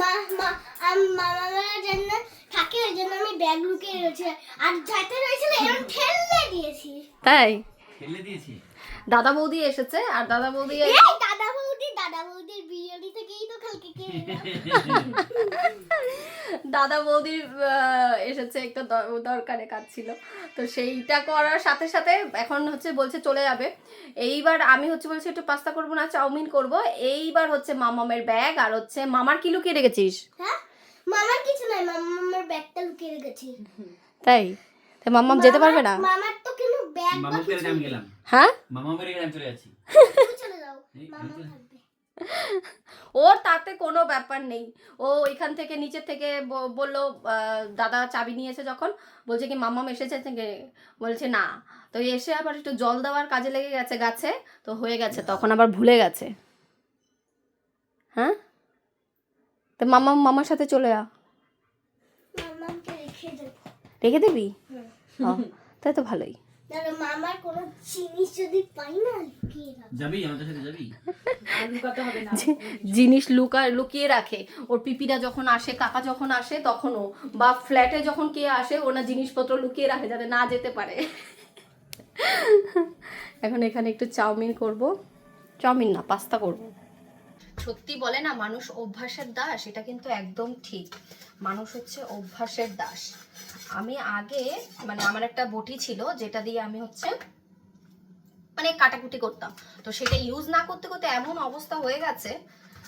মা মা আম- মামার জন্য থাকে ওই জন্য আমি ব্যাগ লুকিয়ে রয়েছে। আর যাতে রয়েছিল এরকম ঠেলে দিয়েছি। তাই? ঠেলে দিয়েছি। দাদা বৌদি এসেছে আর দাদা বৌদি দাদা বৌদি দাদা বৌদির বিরিয়ানি থেকেই তো কালকে খেয়ে এলাম। দাদা বৌদির এসেছে একটা দ- দরকারে কাজ ছিল। তো সেইটা করার সাথে সাথে এখন হচ্ছে বলছে চলে যাবে। এইবার আমি হচ্ছে বলছি একটু পাস্তা করব না চাউমিন করব। এইবার হচ্ছে মামামের ব্যাগ আর হচ্ছে মামার কি লুকিয়ে রেখেছিস? হ্যাঁ? মামার কিছু নাই মামার ব্যাগটা লুকিয়ে রেখেছি। তাই? তাই মামাম যেতে পারবে না? মামার তো কিন্তু ব্যাগ গেলাম। হ্যাঁ? মামা মেরে আমি চলে যাচ্ছি। চলে যাও। মামা ওর তাতে কোনো ব্যাপার নেই। ও এখান থেকে নিচে থেকে বলল দাদা চাবি নিয়েছে যখন বলছে কি মাম্মাম এসেছে থেকে? বলছে না। তো এসে আবার একটু জল দেওয়ার কাজে লেগে গেছে গাছে তো হয়ে গেছে তখন আবার ভুলে গেছে। হ্যাঁ? তো মাম্মা মামার সাথে চলে আ। মামাকে রেখে দিবি। তাই তো ভালোই। দাদা মামার কোনো জিনিস যদি পাই না লুকিয়ে রাখব যাবি? আমাদের সাথে যাবি? জিনিস লুকা লুকিয়ে রাখে। ওর পিপিরা যখন আসে কাকা যখন আসে তখনও বা ফ্ল্যাটে যখন কে আসে ওনার জিনিসপত্র লুকিয়ে রাখে যাতে না যেতে পারে। এখন এখানে একটু চাউমিন করব। চাউমিন না পাস্তা করব। সত্যি বলে না, মানুষ অভ্যাসের দাস, এটা কিন্তু একদম ঠিক। মানুষ হচ্ছে অভ্যাসের দাস। আমি আগে মানে আমার একটা বটি ছিল, যেটা দিয়ে আমি হচ্ছে মানে কাটাকুটি করতাম। তো সেটা ইউজ না করতে করতে এমন অবস্থা হয়ে গেছে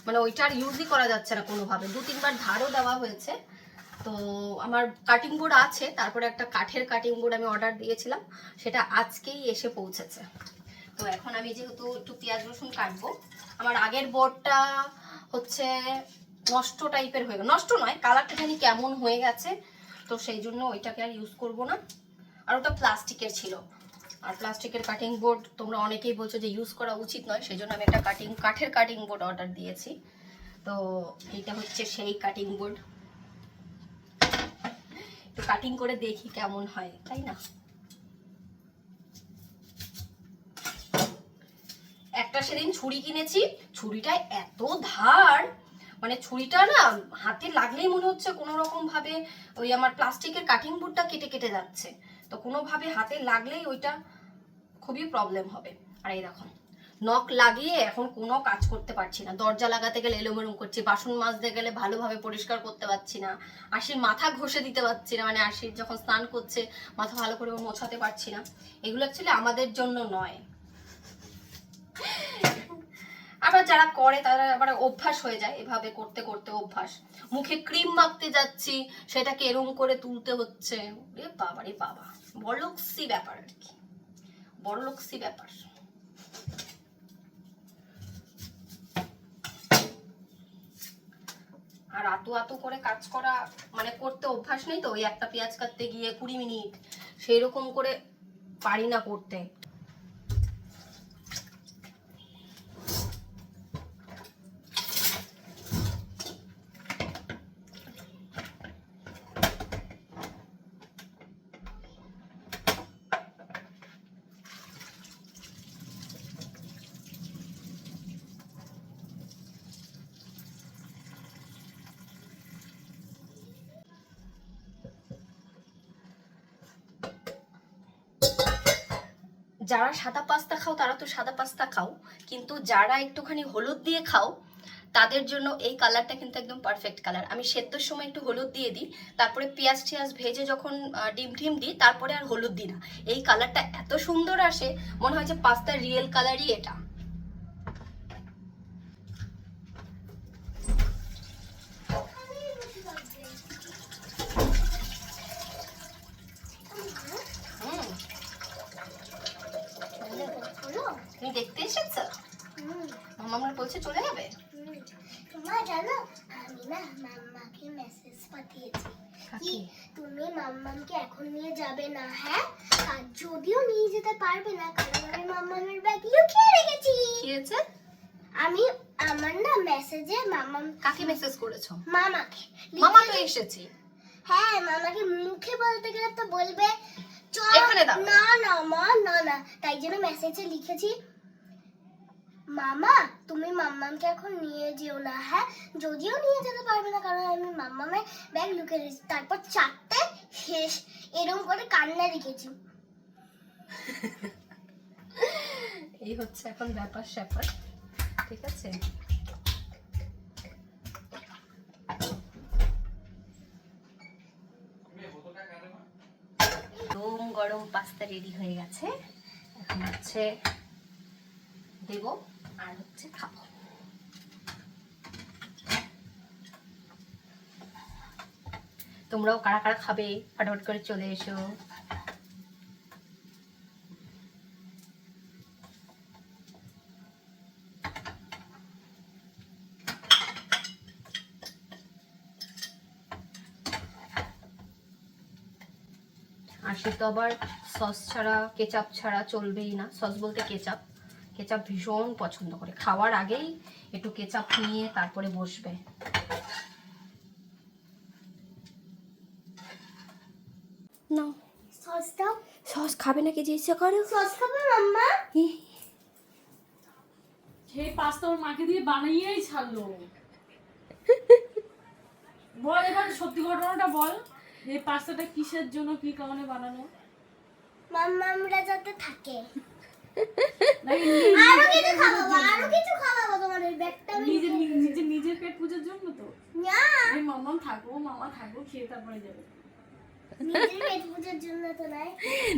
মানে ওইটা আর ইউজই করা যাচ্ছে না কোনোভাবে। দু, তিনবার ধারও দেওয়া হয়েছে। তো আমার কাটিং বোর্ড আছে, তারপরে একটা কাঠের কাটিং বোর্ড আমি অর্ডার দিয়েছিলাম, সেটা আজকেই এসে পৌঁছেছে। তো এখন আমি যেহেতু একটু পেঁয়াজ রসুন কাটবো আমার আগের বোর্ডটা হচ্ছে নষ্ট টাইপের হয়ে গেল। নষ্ট নয় কালারটা জানি কেমন হয়ে গেছে, তো সেই জন্য ওইটাকে আর ইউজ করব না। আর ওটা প্লাস্টিকের ছিল। আর প্লাস্টিকের কাটিং বোর্ড তোমরা অনেকেই বলছো যে ইউজ করা উচিত নয়, সেই জন্য আমি একটা কাটিং কাঠের কাটিং বোর্ড অর্ডার দিয়েছি। তো এইটা হচ্ছে সেই কাটিং বোর্ড কাটিং করে দেখি কেমন হয়, তাই না একটা সেদিন ছুরি কিনেছি। ছুরিটা এত ধার। মানে ছুরিটা না হাতে লাগলেই মনে হচ্ছে কোনো রকম ভাবে ওই আমার প্লাস্টিকের কাটিং বোর্ডটা কেটে কেটে যাচ্ছে। তো কোনোভাবে হাতে লাগলেই ওইটা খুবই প্রবলেম হবে। আর এই দেখো নখ লাগিয়ে এখন কোনো কাজ করতে পারছি না। দরজা লাগাতে গেলে এলোমেরুম করছি, বাসন মাজতে গেলে ভালোভাবে পরিষ্কার করতে পারছি না। আশির মাথা ঘষে দিতে পারছি না মানে আশির যখন স্নান করছে মাথা ভালো করে মোছাতে পারছি না। এগুলো অ্যাকচুয়ালি আমাদের জন্য নয়। আবার যারা করে, তারা আবার অভ্যাস হয়ে যায় এভাবে করতে করতে অভ্যাস। মুখে ক্রিম মাখতে যাচ্ছি, সেটাকে এরম করে তুলতে হচ্ছে। রে বাবা রে বাবা, বড়লোকসি ব্যাপার আর কি। বড়লোকসি ব্যাপার। আর আতু আতু করে কাজ করা মানে করতে অভ্যাস নেই তো? ওই একটা পেঁয়াজ কাটতে গিয়ে কুড়ি মিনিট সেই রকম করে পারি না করতে। যারা সাদা পাস্তা খাও, তারা তো সাদা পাস্তা খাও, কিন্তু যারা একটুখানি হলুদ দিয়ে খাও, তাদের জন্য এই কালারটা কিন্তু একদম পারফেক্ট কালার আমি সেদ্ধর সময় একটু হলুদ দিয়ে দিই, তারপরে পেঁয়াজ টিয়াজ ভেজে যখন ডিম টিম দিই, তারপরে আর হলুদ দিই না। এই কালারটা এত সুন্দর আসে, মনে হয় যে পাস্তার রিয়েল কালারই এটা হুম হলো তুমি দেখতে এসেছ হুম, মামা বলছে চলে যাবে। তোমরা জানো আমি না মাম্মাকে মেসেজ পাঠিয়েছি। কি তুমি মাম্মামকে এখন নিয়ে যাবে না হ্যাঁ? আর যদিও নিয়ে যেতে পারবে না কারণ আমি মাম্মামের ব্যাগ লুকিয়ে রেখেছি। কি হয়েছে? আমি আমার না মেসেজে মাম্মাম কাকে মেসেজ করেছ? মামাকে মামা তো এসেছি। হ্যাঁ মামাকে মুখে বলতে গেলে তো বলবে চল না না মা না না। তাই জন্য মেসেজে লিখেছি মামা, তুমি মাম্মামকে এখন নিয়ে যেও না হ্যাঁ? যদিও নিয়ে যেতে পারবে না, কারণ আমি মাম্মামের ব্যাগ লুকিয়ে রেখেছি। তারপর চারটে শেষ এরকম করে কান্না রেখেছি এই হচ্ছে এখন ব্যাপার স্যাপার, ঠিক আছে? গরম পাস্তা রেডি হয়ে গেছে। এখন হচ্ছে দেব। আর হচ্ছে খাব। তোমরাও কারা কারা খাবে? ফটাফট করে চলে এসো। আর সে তো আবার সস ছাড়া কেচাপ ছাড়া চলবেই না। সস বলতে কেচাপ কেচাপ ভীষণ পছন্দ করে। খাওয়ার আগেই একটু কেচাপ নিয়ে তারপরে বসবে। না সস দাও। সস খাবে না যে ইচ্ছা করো? সস খাবে মাম্মা। সেই পাস্তা ওর মাকে দিয়ে ছাড়লো। বল এবার সত্যি ঘটনাটা বল। এই পাস্তাটা কিসের জন্য কি কারণে বানানো? যাতে থাকে। আরও কিছু খাওয়াবো আরও কিছু খাওয়াবো তোমাদের ব্যাগটা আমি নিজের নিজের পেট পুজোর জন্য তো? না। এই মামা থাকব খেয়ে তারপরে যাবে। নিজের পেট পুজোর জন্য তো নয়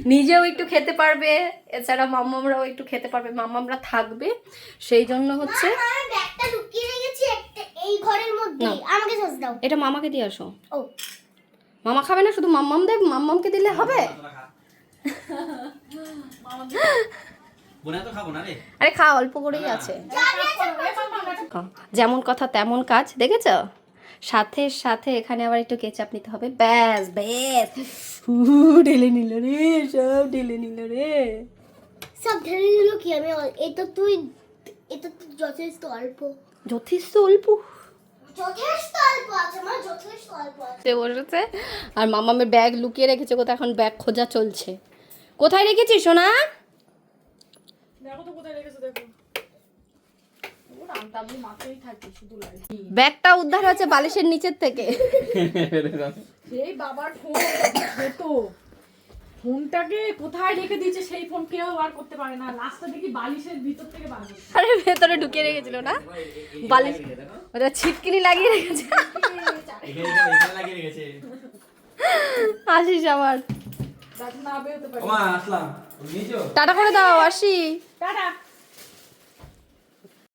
নিজেও একটু খেতে পারবে এছাড়া মাম্মামরাও একটু খেতে পারবে মাম্মামরা থাকবে। সেই জন্য হচ্ছে মা, আমি ব্যাগটা লুকিয়ে রেখেছি একটা এই ঘরের মধ্যে। আমাকে সস দাও। এটা মামাকে দিয়ে আসো। ও। মামা খাবে না শুধু মাম্মাম দেব মাম্মামকে দিলে হবে? আরে খা অল্প করেই আছে। যেমন কথা তেমন কাজ দেখেছ? সাথে সাথে এখানে আবার একটু কেচাপ নিতে হবে। ব্যাস ব্যাস। ঢেলে নিল রে সব ঢেলে নিল রে। সব ঢেলে দিল কি আমি? এটা তুই এটা তো যথেষ্ট অল্প। যথেষ্ট অল্প। যথেষ্ট অল্প আছে আমার যথেষ্ট অল্প আছে। সে বসেছে। আর মামামের ব্যাগ লুকিয়ে রেখেছে কোথায় এখন ব্যাগ খোঁজা চলছে। কোথায় রেখেছিস সোনা দেখো তো কোথায় রেখেছো দেখো ওর আন্তাবলি মাথায় থাকে শুধু লাগে ব্যাগটা উদ্ধার হয়েছে বালিশের নিচের থেকে। সেই বাবার ফোন ছোট। ফোনটাকে কোথায় রেখে দিয়েছে সেই ফোন কেউ বার করতে পারে না। লাস্টে দেখি বালিশের ভিতর থেকে বার আরে ভেতরে ঢুকিয়ে রেখেছিল না? বালিশ ওটা ছিটকিনি লাগিয়ে রেখেছে। আসিস আবার না বেরোতে পারে। আসলাম। টাটা করে দাও আসি। টাটা।